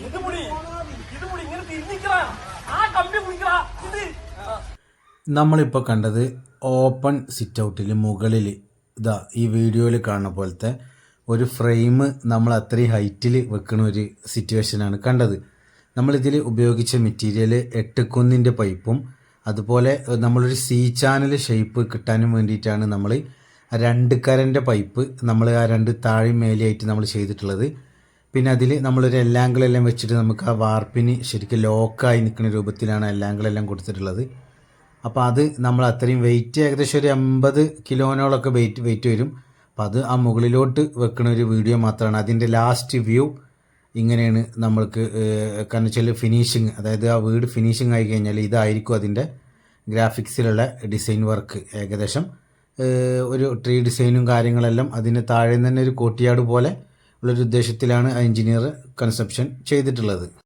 ഇത് ഇങ്ങനെ ആ കമ്പി നമ്മളിപ്പോൾ കണ്ടത് ഓപ്പൺ സിറ്റ് ഔട്ടിൽ മുകളിൽ ഇതാ ഈ വീഡിയോയിൽ കാണുന്ന പോലത്തെ ഒരു ഫ്രെയിം നമ്മൾ അത്രയും ഹൈറ്റിൽ വെക്കുന്ന ഒരു സിറ്റുവേഷനാണ് കണ്ടത്. നമ്മളിതിൽ ഉപയോഗിച്ച മെറ്റീരിയൽ എട്ടുകുന്നിന്റെ പൈപ്പും അതുപോലെ നമ്മളൊരു സി ചാനൽ ഷേപ്പ് കിട്ടാനും വേണ്ടിയിട്ടാണ് നമ്മൾ രണ്ട് കരന്റെ പൈപ്പ് നമ്മൾ ആ രണ്ട് താഴെയും മേലെയായിട്ട് നമ്മൾ ചെയ്തിട്ടുള്ളത്. പിന്നെ അതിൽ നമ്മളൊരു എല്ലാങ്കിളെല്ലാം വെച്ചിട്ട് നമുക്ക് ആ വാർപ്പിന് ശരിക്കും ലോക്കായി നിൽക്കുന്ന രൂപത്തിലാണ് എല്ലാങ്കിളെല്ലാം കൊടുത്തിട്ടുള്ളത്. അപ്പോൾ അത് നമ്മൾ അത്രയും വെയിറ്റ് ഏകദേശം ഒരു എൺപത് കിലോനോളൊക്കെ വെയിറ്റ് വെയിറ്റ് വരും. അപ്പോൾ അത് ആ മുകളിലോട്ട് വെക്കുന്ന ഒരു വീഡിയോ മാത്രമാണ്. അതിന്റെ ലാസ്റ്റ് വ്യൂ ഇങ്ങനെയാണ് നമ്മൾക്ക് കാരണം വെച്ചാൽ ഫിനിഷിങ് അതായത് ആ വീട് ഫിനിഷിങ് ആയി കഴിഞ്ഞാൽ ഇതായിരിക്കും അതിന്റെ ഗ്രാഫിക്സിലുള്ള ഡിസൈൻ വർക്ക് ഏകദേശം. ഒരു ട്രീ ഡിസൈനും കാര്യങ്ങളെല്ലാം അതിന് താഴെ തന്നെ ഒരു കോട്ടിയാട് പോലെ ഉള്ളൊരു ഉദ്ദേശത്തിലാണ് ആ എഞ്ചിനീയർ കൺസെപ്ഷൻ ചെയ്തിട്ടുള്ളത്.